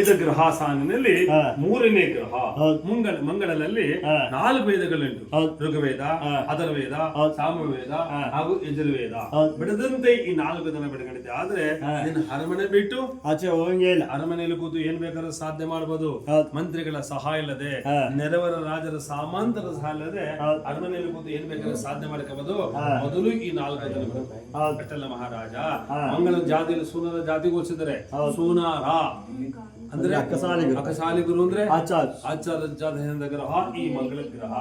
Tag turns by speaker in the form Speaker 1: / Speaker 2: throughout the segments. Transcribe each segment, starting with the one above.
Speaker 1: ಇದು ಗ್ರಹ ಸಾಲಿನಲ್ಲಿ ಮೂರನೇ ಗ್ರಹ. ಮುಂಗಲ ಮಂಗಳನಲ್ಲಿ ನಾಲ್ಕು ವೇದಗಳುಂಟು. ಋಗ್ವೇದ
Speaker 2: ಅದರ್ವೇದ.
Speaker 1: ಸಾಮವೇದ. ಹಾಗೂ ಯಜುರ್ವೇದ. ಬಿಡದಂತೆ ಈ ನಾಲ್ಕು ದಿನ ಬಿಡಗಡೆ ಆದ್ರೆ ಅರಮನೆ ಬಿಟ್ಟು
Speaker 2: ಆಚೆ ಹೋಗಂಗೇ
Speaker 1: ಅರಮನೆಯಲ್ಲಿ ಕೂತು ಏನ್ ಬೇಕಾದ್ರೂ ಸಾಧ್ಯ ಮಾಡಬಹುದು ಮಂತ್ರಿಗಳ ಸಹಾಯ ಇಲ್ಲದೆ ನೆರವರ ರಾಜರ ಸಾಮಂತರ ಸಹಾಯ ಇಲ್ಲದೆ ಅರಮನೆಯಲ್ಲಿ ಕೂತು ಏನ್ ಬೇಕಾದ್ರೂ ಸಾಧ್ಯ ಮಾಡ್ಕೋಬಹುದು ಮೊದಲು ಈ ನಾಲ್ಕು ಜನ
Speaker 2: ಹೌದು.
Speaker 1: ಮಹಾರಾಜ ಮಂಗಳ ಜಾತಿಯಲ್ಲಿ ಸೂನರ ಜಾತಿ
Speaker 2: ಘೋಷಿಸಿದರೆ
Speaker 1: ಸೂನಾರ. ಅಂದ್ರೆ
Speaker 2: ಅಕಶಾಲಿ
Speaker 1: ಅಕ್ಕಸಾಲಿಗರು ಅಂದ್ರೆ
Speaker 2: ಆಚಾರ
Speaker 1: ಆಚಾರ ಜಾತೆಯಿಂದ ಗ್ರಹ ಈ ಮಂಗಳ ಗ್ರಹ.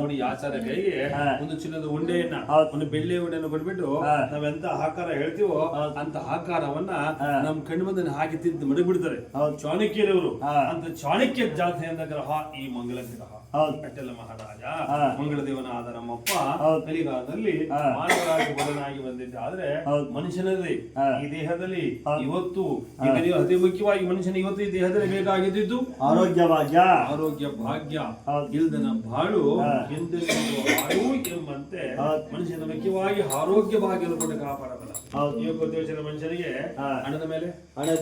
Speaker 1: ನೋಡಿ ಆಚಾರ ಕೈಗೆ ಒಂದು ಚಿನ್ನದ ಉಂಡೆಯನ್ನ. ಒಂದು ಬೆಳ್ಳಿ ಉಂಡೆಯನ್ನು ಕೊಟ್ಬಿಟ್ಟು. ನಾವೆಂತ ಆಕಾರ ಹೇಳ್ತೀವೋ. ಅಂತ ಆಕಾರವನ್ನ. ನಮ್ ಕಣ್ಣು ಮುಂದೆ ಹಾಕಿ ತಿಂದು ಮಡಗ್ಬಿಡ್ತಾರೆ. ಚಾಣಕ್ಯರವರು. ಅಂತ ಚಾಣಕ್ಯ ಜಾತಿಯಿಂದ ಗ್ರಹ ಈ ಮಂಗಳ ಗ್ರಹ
Speaker 2: ಕಟ್ಟಲ
Speaker 1: ಅಟ್ಟೆಲ್ಲ ಮಹಾರಾಜ ಮಂಗಳ ದೇವನ ಆದ
Speaker 2: ನಮ್ಮಪ್ಪ.
Speaker 1: ಕಲಿಗಾಲದಲ್ಲಿ. ಮಾನವರಾಗಿ ಬದಲಾಗಿ ಬಂದಿದ್ದ ಆದ್ರೆ ಮನುಷ್ಯನಲ್ಲಿ. ಈ ದೇಹದಲ್ಲಿ
Speaker 2: ಹೌದು.
Speaker 1: ಇವತ್ತು ಅತಿ ಮುಖ್ಯವಾಗಿ ಮನುಷ್ಯನ ಇವತ್ತು ಈ ದೇಹದಲ್ಲಿ ಬೇಕಾಗಿದ್ದು
Speaker 2: ಆರೋಗ್ಯ ಭಾಗ್ಯ.
Speaker 1: ಆರೋಗ್ಯ ಭಾಗ್ಯ. ಇಲ್ದನ ಬಾಳು ಹಿಂದೆ ಎಂಬಂತೆ. ಮನುಷ್ಯನ ಮುಖ್ಯವಾಗಿ ಆರೋಗ್ಯ ಭಾಗ್ಯದ ಕೊಟ್ಟು ಕಾಪಾಡಬಲ್ಲ.
Speaker 2: ಹೌದು
Speaker 1: ಈಗ ಗೊತ್ತಿರೋ ಮನುಷ್ಯನಿಗೆ. ಹಣದ ಮೇಲೆ
Speaker 2: ಹಣದ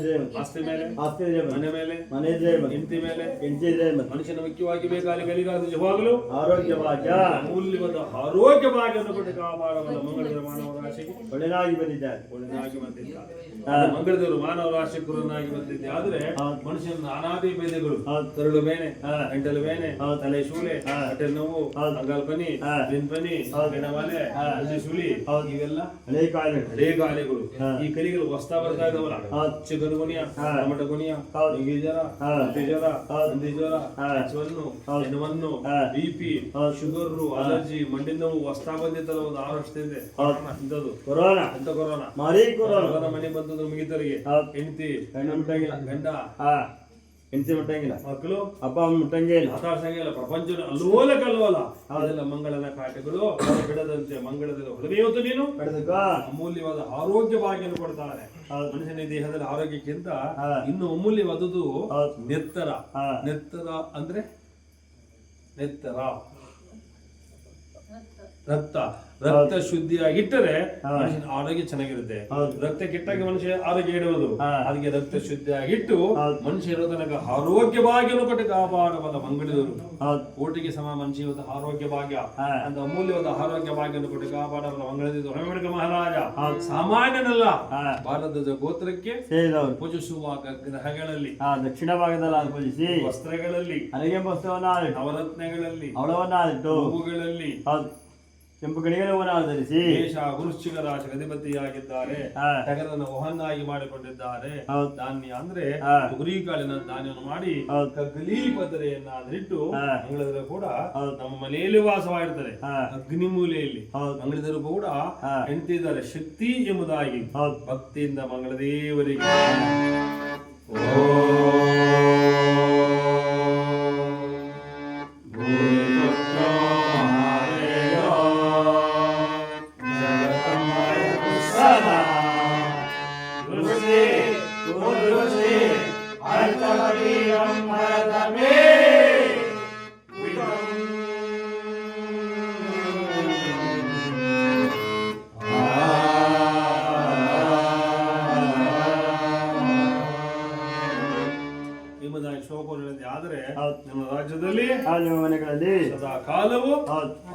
Speaker 1: ಆಸ್ತಿ ಮೇಲೆ
Speaker 2: ಆಸ್ತಿ.
Speaker 1: ಮನೆ ಮೇಲೆ
Speaker 2: ಮನೆ.
Speaker 1: ಹೆಂಡತಿ ಮೇಲೆ
Speaker 2: ಹೆಂಡತಿ
Speaker 1: ಮನುಷ್ಯನ ಮುಖ್ಯವಾಗಿ ಬೇಕಾಗಿ ಗಲಿಗಾದ ನಿಜವಾಗಲೂ
Speaker 2: ಆರೋಗ್ಯ ಭಾಗ್ಯ
Speaker 1: ಅಮೂಲ್ಯವಾದ ಆರೋಗ್ಯ ಭಾಗ್ಯವನ್ನು ಕೊಟ್ಟು ಕಾಪಾಡಬಲ್ಲ ಮಂಗಳದ ಮಾನವ ರಾಶಿಗೆ
Speaker 2: ಒಳ್ಳೆದಾಗಿ ಬಂದಿದ್ದಾರೆ
Speaker 1: ಒಳ್ಳೆದಾಗಿ ಬಂದಿದ್ದಾರೆ ಮಂಗಳದೇವರು ಮಾನವ ರಾಶಿ ಗುರುನಾಗಿ ಬಂದಿದ್ದೆ ಆದ್ರೆ ಮನುಷ್ಯನ ನಾನಾದಿ ಬೇದೆಗಳು
Speaker 2: ತರಳು
Speaker 1: ಕರುಳು ಬೇನೆ
Speaker 2: ಹಾ.
Speaker 1: ಗಂಟಲು ಬೇನೆ. ತಲೆ ಶೂಲೆ
Speaker 2: ಹಾ.
Speaker 1: ಹೊಟ್ಟೆ ನೋವು. ಅಂಗಾಲ್ ಪನಿ. ಬೆಣವಾಲೆ
Speaker 2: ಹಾ.
Speaker 1: ಹಸಿ ಸುಳಿ. ಇವೆಲ್ಲ
Speaker 2: ಹಳೆ ಕಾಯಿಲೆ
Speaker 1: ಹಳೇ ಗಾಲೆಗಳು ಈ ಕಲಿಗಳು ಹೊಸ್ತಾ ಬರ್ತಾ ಇದಾವಲ್ಲ
Speaker 2: ಹೌದು.
Speaker 1: ಚಿಕನ್ ಗುನಿಯ
Speaker 2: ಹಾ.
Speaker 1: ಟೊಮೆಟೊ ಗುನಿಯ
Speaker 2: ಹೌದು.
Speaker 1: ಡೆಂಗಿ ಜ್ವರ
Speaker 2: ಹಾ.
Speaker 1: ಹಂದಿ ಜ್ವರ ಜ್ವರ
Speaker 2: ಹಾ.
Speaker 1: ಹೆಚ್ವನ್ನು
Speaker 2: ಹೌದು.
Speaker 1: ಹೆಣ್ಣವನ್ನು
Speaker 2: ಹಾ.
Speaker 1: ಬಿಪಿ
Speaker 2: ಹೌದು.
Speaker 1: ಶುಗರ್ ಅಲರ್ಜಿ ಮಂಡಿ ನೋವು ಹೊಸ್ತಾ ಬಂದಿತ್ತಲ್ಲ ಒಂದು ಆರು ವರ್ಷದಿಂದ. ಇಂಥದ್ದು
Speaker 2: ಕೊರೋನಾ
Speaker 1: ಅಂತ ಕೊರೋನಾ ಮನೆ ಬಂದದ್ದು ಮುಗಿತರಿಗೆ. ಹೆಂಡತಿ ಗಂಡ
Speaker 2: ಹಾ ಹೆಂಡತಿ ಮುಟ್ಟಂಗಿಲ್ಲ.
Speaker 1: ಮಕ್ಕಳು
Speaker 2: ಅಪ್ಪ ಅಮ್ಮ ಮುಟ್ಟಂಗೇ ಇಲ್ಲ.
Speaker 1: ಹತಾಶಂಗಿಲ್ಲ ಪ್ರಪಂಚದ ಅಲ್ಲೋಲ. ಕಲ್ಲೋಲ ಅದೆಲ್ಲ ಮಂಗಳನ ಕಾಟಗಳು ಬಿಡದಂತೆ ಮಂಗಳದಲ್ಲಿ ಹೊರದೇವತ್ತು ನೀನು. ಅಮೂಲ್ಯವಾದ ಆರೋಗ್ಯ ಭಾಗ್ಯವನ್ನು ಕೊಡ್ತಾನೆ ಮನುಷ್ಯನ ದೇಹದಲ್ಲಿ ಆರೋಗ್ಯಕ್ಕಿಂತ. ಇನ್ನು ಅಮೂಲ್ಯವಾದದ್ದು. ನೆತ್ತರ. ನೆತ್ತರ ಅಂದ್ರೆ ನೆತ್ತರ. ರಕ್ತ. ರಕ್ತ ಶುದ್ಧಿಯಾಗಿಟ್ಟರೆ. ಮನುಷ್ಯನ ಆರೋಗ್ಯ ಚೆನ್ನಾಗಿರುತ್ತೆ. ರಕ್ತ ಕೆಟ್ಟಾಗ ಮನುಷ್ಯ ಆರೋಗ್ಯ ಇಡುವುದು ಅದಕ್ಕೆ ರಕ್ತ ಶುದ್ಧಿಯಾಗಿಟ್ಟು. ಮನುಷ್ಯ ಇರೋ ತನಕ ಆರೋಗ್ಯ ಕೊಟ್ಟು ಕಾಪಾಡಬಲ್ಲ ಮಂಗಳೂರು
Speaker 2: ಹೌದು.
Speaker 1: ಕೋಟಿಗೆ ಸಮ ಮನುಷ್ಯ ಇವತ್ತು ಆರೋಗ್ಯ ಭಾಗ್ಯ. ಅಂತ ಅಮೂಲ್ಯವಾದ ಆರೋಗ್ಯ ಭಾಗ್ಯವನ್ನು ಕೊಟ್ಟು ಕಾಪಾಡಬಲ್ಲ ಮಂಗಳದ ಹೊರಮಡಿಕ ಮಹಾರಾಜ. ಸಾಮಾನ್ಯನಲ್ಲ. ಭಾರತದ ಗೋತ್ರಕ್ಕೆ ಪೂಜಿಸುವ ಗ್ರಹಗಳಲ್ಲಿ.
Speaker 2: ದಕ್ಷಿಣ ಭಾಗದಲ್ಲಿ ಪೂಜಿಸಿ.
Speaker 1: ವಸ್ತ್ರಗಳಲ್ಲಿ.
Speaker 2: ಅಲ್ಲಿಗೆ ವಸ್ತ್ರವನ್ನ
Speaker 1: ನವರತ್ನಗಳಲ್ಲಿ.
Speaker 2: ಅವಳವನ್ನ ಹೌದು. ಕೆಂಪು ಗಡಿಗಳನ್ನು ಆಧರಿಸಿ
Speaker 1: ದೇಶ ವೃಶ್ಚಿಕ ರಾಶಿ ಅಧಿಪತಿಯಾಗಿದ್ದಾರೆ. ಟಗರನ್ನು ವಹನ್ನಾಗಿ ಮಾಡಿಕೊಂಡಿದ್ದಾರೆ. ಧಾನ್ಯ ಅಂದ್ರೆ ಕಾಳಿನ ಧಾನ್ಯವನ್ನು ಮಾಡಿ
Speaker 2: ಕಗ್ಲಿ
Speaker 1: ಪದರೆಯನ್ನ ಅದರಿಟ್ಟು
Speaker 2: ಹಾ.
Speaker 1: ಮಂಗಳದರು ಕೂಡ. ನಮ್ಮ ಮನೆಯಲ್ಲಿ ವಾಸವಾಗಿರ್ತಾರೆ. ಅಗ್ನಿ ಮೂಲೆಯಲ್ಲಿ
Speaker 2: ಹೌದು.
Speaker 1: ಮಂಗಳದರು ಕೂಡ
Speaker 2: ಎಂತಿದ್ದಾರೆ
Speaker 1: ಹೆಂಡತಿದ್ದಾರೆ ಶಕ್ತಿ ಎಂಬುದಾಗಿ ಭಕ್ತಿಯಿಂದ ಮಂಗಳದೇವರಿಗೆ ಎಂಬುದಾಗಿ ರಾಜ್ಯದಲ್ಲಿ
Speaker 2: ನಿಮ್ಮ ಮನೆಗಳಲ್ಲಿ.
Speaker 1: ಸದಾ ಕಾಲವು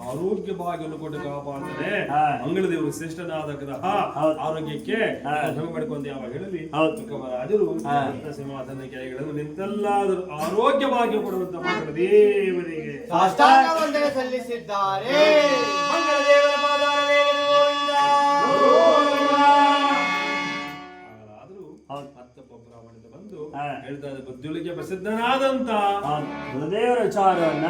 Speaker 1: ಆರೋಗ್ಯ ಭಾಗ್ಯವನ್ನು ಕೊಟ್ಟು ಕಾಪಾಡ್ತಾನೆ
Speaker 2: ಹಾ.
Speaker 1: ಮಂಗಳ ದೇವರು ಶ್ರೇಷ್ಠನಾದ ಗ್ರಹ. ಆರೋಗ್ಯಕ್ಕೆ ಮಾಡಿಕೊಂಡು ಯಾವ ಹೇಳಲಿ?
Speaker 2: ಹೌದು.
Speaker 1: ರಾಜರು. ಸಿಂಹಾಸನ ಕೆಳಗಿಡಲು ನಿಂತೆಲ್ಲಾದರೂ ಆರೋಗ್ಯ ಭಾಗ್ಯ ಕೊಡುವಂತ ಮಂಗಳ ದೇವರಿಗೆ
Speaker 3: ಸಲ್ಲಿಸಿದ್ದಾರೆ.
Speaker 1: ಬ್ರಾಹ್ಮಣದ ಬಂದು ಹೇಳ್ತಾ ಬುದ್ಧಿಯೊಳಗೆ ಪ್ರಸಿದ್ಧನಾದಂತ
Speaker 2: ಹೌದು. ಗುರುದೇವರ ವಿಚಾರವನ್ನ